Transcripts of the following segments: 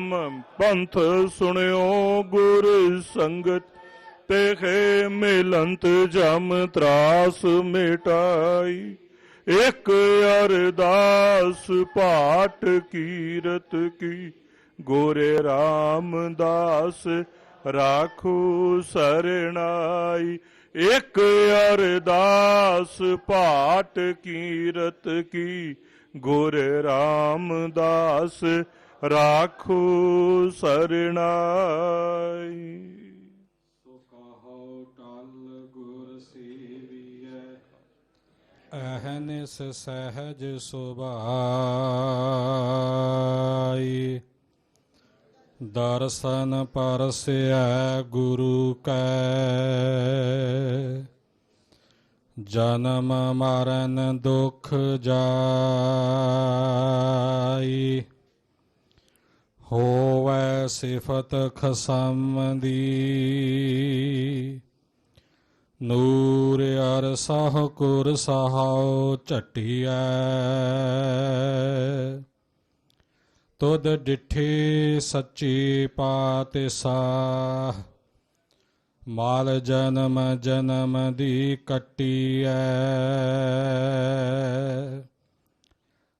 ਧਰਮ ਪੰਥ ਸੁਣਿਓ ਗੁਰ ਸੰਗਤ ਤੇਖੇ ਮਿਲੰਤ ਜਮ ਤਰਾਸ ਮਿਟਾਈ। ਇਕ ਅਰਦਾਸ ਪਾਠ ਕੀਰਤ ਕੀ, ਗੋਰੇ ਰਾਮਦਾਸ ਰਾਖੂ ਸਰਣਾਈ। ਇਕ ਅਰਦਾਸ ਪਾਠ ਕੀਰਤ ਕੀ, ਗੁਰ ਰਾਮਦਾਸ ਰਾਖੂ ਸਰਣਾਈ। ਸੋ ਕਹੋ ਟਲ ਗੁਰ ਸੇਵੀਐ। ਅਹਨਿਸ ਸਹਿਜ ਸੁਭਾਈ। ਦਰਸ਼ਨ ਪਰਸਿਐ ਗੁਰੂ ਕੈ। ਜਨਮ ਮਰਨ ਦੁਖ ਜਾਈ। ਹੋਵੈ ਸਿਫਤ ਖਸਮ ਦੀ ਨੂਰ ਅਰ ਸਾਹ ਕੁਰ ਸਹਾਉ ਝਟਿਐ। ਤੁਧ ਡਿਠੇ ਸੱਚੀ ਪਾਤਿ ਸਾਹ ਮਾਲ ਜਨਮ ਜਨਮ ਦੀ ਕੱਟੀਐ।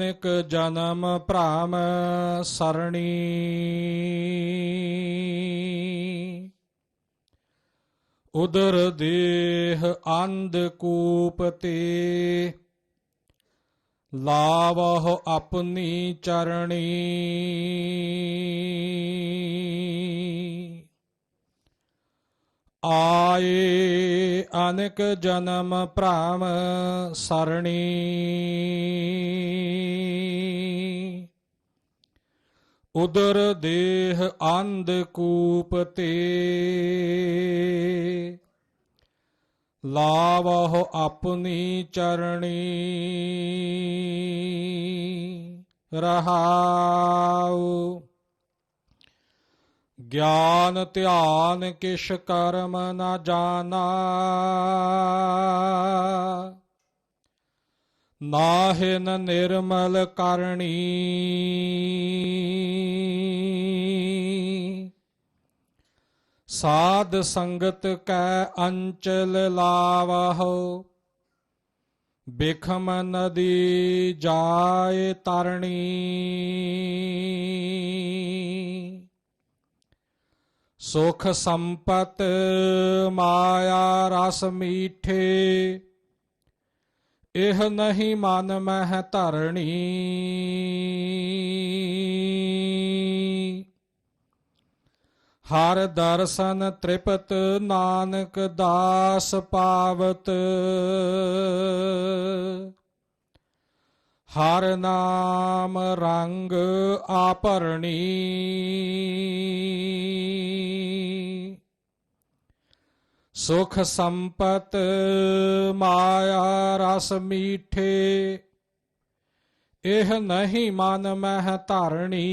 ਆਏ ਜਨਮ ਭ੍ਰਮ ਸਰਣੀ। ਉਦਰ ਦੇਹ ਅੰਧ ਕੂਪ ਤੇ। ਲਾਵਹੁ ਆਪਣੀ ਚਰਣੀ। ਆਏ ਅਨੇਕ ਜਨਮ ਭ੍ਰਮ ਸਰਣੀ। ਉਦਰ ਦੇਹ ਅੰਧ ਕੂਪ ਤੇ। ਲਾਵਹੁ ਆਪਣੀ ਚਰਣੀ। ਰਹਾਉ। ਗਿਆਨ ਧਿਆਨ ਕਿਛ ਕਰਮ ਨਾ ਜਾਣਾ। ਨਾਹਿਨ ਨਿਰਮਲ ਕਰਣੀ। ਸਾਧ ਸੰਗਤ ਕੈ ਅੰਚਲ ਲਾਵਹੁ। ਬਿਖਮ ਨਦੀ ਜਾਏ ਤਰਣੀ। ਸੁਖ ਸੰਪਤ ਮਾਇਆ ਰਸ ਮੀਠੇ, ਇਹ ਨਹੀਂ ਮਨ ਮਹਿ ਧਰਣੀ। ਹਰ ਦਰਸ਼ਨ ਤ੍ਰਿਪਤ ਨਾਨਕ ਦਾਸ ਪਾਵਤ ਹਰ ਨਾਮ ਰੰਗ ਆਪਰਣੀ। ਸੁਖ ਸੰਪਤ ਮਾਇਆ ਰਸ ਮੀਠੇ ਇਹ ਨਹੀਂ ਮਨ ਮਹਿ ਧਰਣੀ।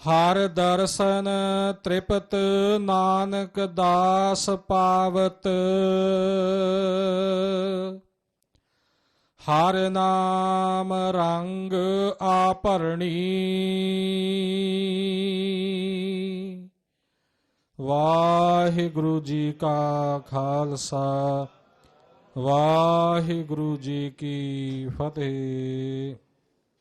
ਹਰ ਦਰਸ਼ਨ ਤ੍ਰਿਪਤ ਨਾਨਕ ਦਾਸ ਪਾਵਤ। ਹਰ ਨਾਮ ਰੰਗ ਆਪਰਣੀ ਵਾਹਿਗੁਰੂ ਜੀ ਕਾ ਖਾਲਸਾ, ਵਾਹਿਗੁਰੂ ਜੀ ਕੀ ਫਤਿਹ।